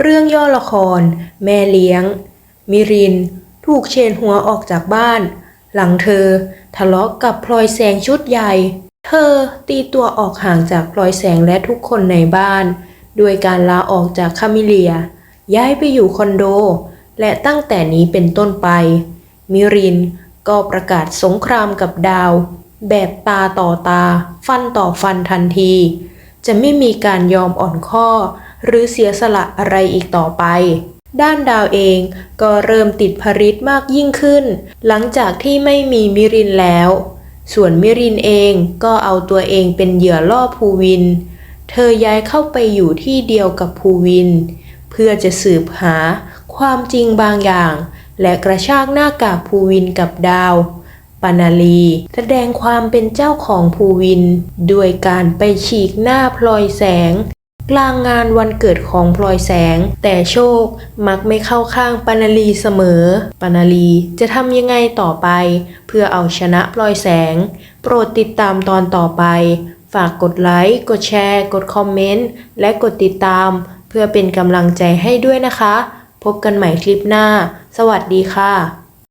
เรื่องย่อละคร แม่เลี้ยง มิริน ถูกเชนหัวออกจากบ้าน หลังเธอ ทะเลาะกับพลอยแสงชุดใหญ่ เธอตีตัวออกห่างจากพลอยแสงและทุกคนในบ้าน ด้วยการลาออกจากคามิเลีย ย้ายไปอยู่คอนโด และตั้งแต่นี้เป็นต้นไป มิรินก็ประกาศสงครามกับดาว แบบตาต่อตา ฟันต่อฟันทันที จะไม่มีการยอมอ่อนข้อ หรือเสียสละอะไรอีกต่อไป ด้านดาวเองก็เริ่มติดภริษมากยิ่งขึ้น หลังจากที่ไม่มีมิรินแล้ว ส่วนมิรินเองก็เอาตัวเองเป็นเหยื่อล่อภูวิน เธอย้ายเข้าไปอยู่ที่เดียวกับภูวิน เพื่อจะสืบหาความจริงบางอย่าง และกระชากหน้ากากภูวินกับดาวปานาลีแสดงความเป็นเจ้าของภูวิน ด้วยการไปฉีกหน้าพลอยแสง กลางงานวันเกิดของพลอยแสง แต่โชคมักไม่เข้าข้างปานาลีเสมอ ปานาลีจะทำยังไงต่อไป เพื่อเอาชนะพลอยแสง โปรดติดตามตอนต่อไป ฝากกดไลค์ กดแชร์ กดคอมเมนต์ และกดติดตาม เพื่อเป็นกำลังใจให้ด้วยนะคะ พบกันใหม่คลิปหน้า สวัสดีค่ะ